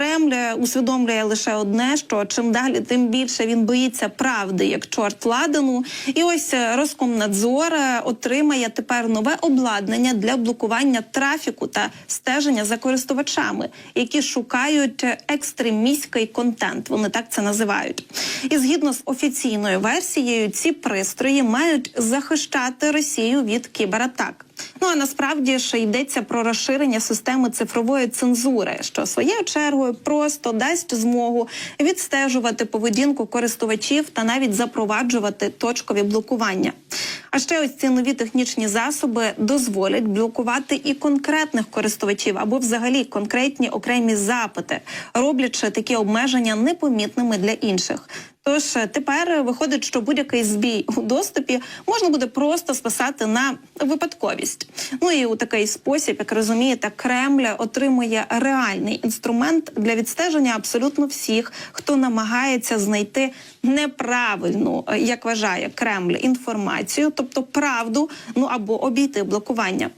Кремль усвідомлює лише одне: що чим далі, тим більше він боїться правди, як чорт ладану. І ось е, Роскомнадзор е, отримає тепер нове обладнання для блокування трафіку та стеження за користувачами, які шукають е, екстремістський контент. Вони так це називають. І згідно з офіційною версією, ці пристрої мають захищати Росію від кібератак. Ну а насправді ж йдеться про розширення системи цифрової цензури, що своєю чергою просто дасть змогу відстежувати поведінку користувачів та навіть запроваджувати точкові блокування. А ще ось ці нові технічні засоби дозволять блокувати і конкретних користувачів або взагалі конкретні окремі запити, роблячи такі обмеження непомітними для інших. Тож е, тепер виходить, що будь-який збій у доступі можна буде просто списати на випадковість. Ну і у такий спосіб, як розумієте, Кремль отримує реальний інструмент для відстеження абсолютно всіх, хто намагається знайти неправильну, е, як вважає Кремль, інформацію, тобто правду, ну або обійти блокування.